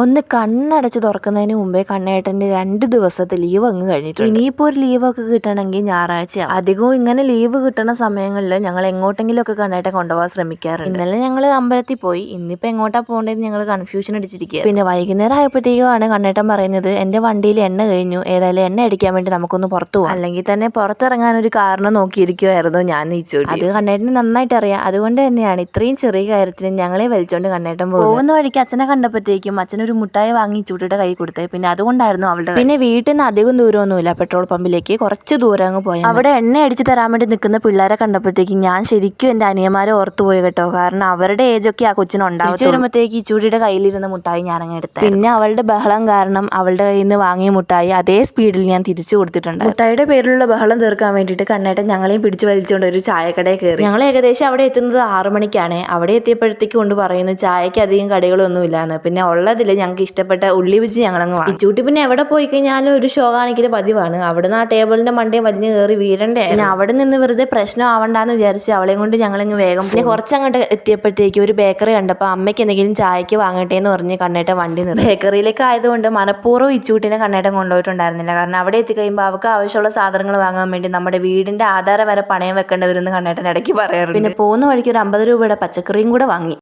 ഒന്ന് കണ്ണടച്ച് തുറക്കുന്നതിന് മുമ്പേ കണ്ണേട്ടന്റെ രണ്ട് ദിവസത്തെ ലീവ് അങ്ങ് കഴിഞ്ഞിട്ടുണ്ട്. ഇനിയിപ്പോൾ ഒരു ലീവ് ഒക്കെ കിട്ടണമെങ്കിൽ ഞായറാഴ്ച അധികവും ഇങ്ങനെ ലീവ് കിട്ടുന്ന സമയങ്ങളിൽ ഞങ്ങൾ എങ്ങോട്ടെങ്കിലും ഒക്കെ കണ്ണേട്ടൻ കൊണ്ടുപോകാൻ ശ്രമിക്കാറുണ്ട്. ഇന്നലെ ഞങ്ങൾ അമ്പലത്തിൽ പോയി. ഇന്നിപ്പോ എങ്ങോട്ടാ പോകേണ്ടത് ഞങ്ങൾ കൺഫ്യൂഷൻ അടിച്ചിരിക്കുക പിന്നെ വൈകുന്നേരം ആയപ്പോഴത്തേക്കുമാണ് കണ്ണേട്ടൻ പറയുന്നത് എന്റെ വണ്ടിയിൽ എണ്ണ കഴിഞ്ഞു. ഏതായാലും എണ്ണ അടിക്കാൻ വേണ്ടി നമുക്കൊന്ന് പുറത്തു പോകാം അല്ലെങ്കിൽ തന്നെ പുറത്തിറങ്ങാൻ ഒരു കാരണം നോക്കിയിരിക്കുമായിരുന്നു ഞാൻ നീച്ചു അത് കണ്ണേട്ടന് നന്നായിട്ട് അറിയാം. അതുകൊണ്ട് തന്നെയാണ് ഇത്രയും ചെറിയ കാര്യത്തിന് ഞങ്ങളെ വലിച്ചോണ്ട് കണ്ണേട്ടൻ പോകുന്ന വഴിക്ക് അച്ഛനെ കണ്ടപ്പോഴത്തേക്കും അച്ഛനൊരു മുട്ടായി വാങ്ങി ചൂട്ടിയുടെ കൈ കൊടുത്തത് പിന്നെ അതുകൊണ്ടായിരുന്നു അവളുടെ പിന്നെ വീട്ടിൽ നിന്ന് അധികം ദൂരമൊന്നുമില്ല. പെട്രോൾ പമ്പിലേക്ക് കുറച്ച് ദൂരം അങ്ങ് പോയി അവിടെ എണ്ണ അടിച്ച് തരാൻ വേണ്ടി നിൽക്കുന്ന പിള്ളേരെ കണ്ടപ്പോഴത്തേക്ക് ഞാൻ ശരിക്കും എന്റെ അനിയന്മാരെ ഓർത്തു പോയി കേട്ടോ. കാരണം അവരുടെ ഏജൊക്കെ ആ കൊച്ചിനുണ്ടാവും വരുമ്പോഴത്തേക്ക് ഈ ചൂടിയുടെ കയ്യിലിരുന്ന മുട്ടായി ഞാൻ അങ്ങ് എടുത്തത് പിന്നെ അവളുടെ ബഹളം കാരണം അവളുടെ കയ്യിൽ നിന്ന് വാങ്ങിയ മുട്ടായി അതേ സ്പീഡിൽ ഞാൻ തിരിച്ചു കൊടുത്തിട്ടുണ്ട് മുട്ടായിയുടെ പേരിലുള്ള ബഹളം തീർക്കാൻ വേണ്ടിയിട്ട് കണ്ണേട്ടൻ ഞങ്ങളെയും പിടിച്ചു വലിച്ചുകൊണ്ട് ഒരു ചായക്കടയിൽ കയറി. ഞങ്ങൾ ഏകദേശം അവിടെ എത്തുന്നത് ആറു മണിക്കാണ്. അവിടെ എത്തിയപ്പോഴത്തേക്ക് കൊണ്ട് പറയുന്നു ചായക്ക് അധികം കടികളൊന്നും ഇല്ലാന്ന് പിന്നെ ഉള്ളതിൽ ഞങ്ങൾക്ക് ഇഷ്ടപ്പെട്ട ഉള്ളി വെച്ച് ഞങ്ങളങ്ങ് വാങ്ങി. ചൂട്ടി പിന്നെ എവിടെ പോയി കഴിഞ്ഞാലും ഒരു ഷോ കാണിക്കൽ പതിവാണ്. അവിടുന്ന് ആ ടേബിളിന്റെ മണ്ടേ വലിഞ്ഞ് കയറി വീഴണ്ടേ? പിന്നെ അവിടെ നിന്ന് വെറുതെ പ്രശ്നം ആവണ്ടാന്ന് വിചാരിച്ച് അവളെയും കൊണ്ട് ഞങ്ങളിങ്ങ് വേഗം പിന്നെ കുറച്ചങ്ങോട്ട് എത്തിയപ്പോഴത്തേക്ക് ഒരു ബേക്കറി കണ്ടപ്പോൾ അമ്മയ്ക്ക് എന്തെങ്കിലും ചായക്ക് വാങ്ങട്ടെ എന്ന് പറഞ്ഞ് കണ്ണേട്ട വണ്ടി നിർത്തി. ബേക്കറിയിലേക്ക് ആയതുകൊണ്ട് മനഃപൂർവം ഇച്ചൂട്ടിനെ കണ്ണേട്ടൻ കൊണ്ടുപോയിട്ടുണ്ടായിരുന്നില്ല. കാരണം അവിടെ എത്തിക്കഴിയുമ്പോൾ അവർക്ക് ആവശ്യമുള്ള സാധനങ്ങൾ വാങ്ങാൻ വേണ്ടി നമ്മുടെ വീടിന്റെ ആധാരം വരെ പണയം വെക്കേണ്ടവരെന്ന് കണ്ണേട്ടൻ ഇടയ്ക്ക് പറയാറുണ്ട്. പിന്നെ പോകുന്ന വഴിക്ക് ഒരു അമ്പത് രൂപയുടെ പച്ചക്കറിയും കൂടെ വാങ്ങി.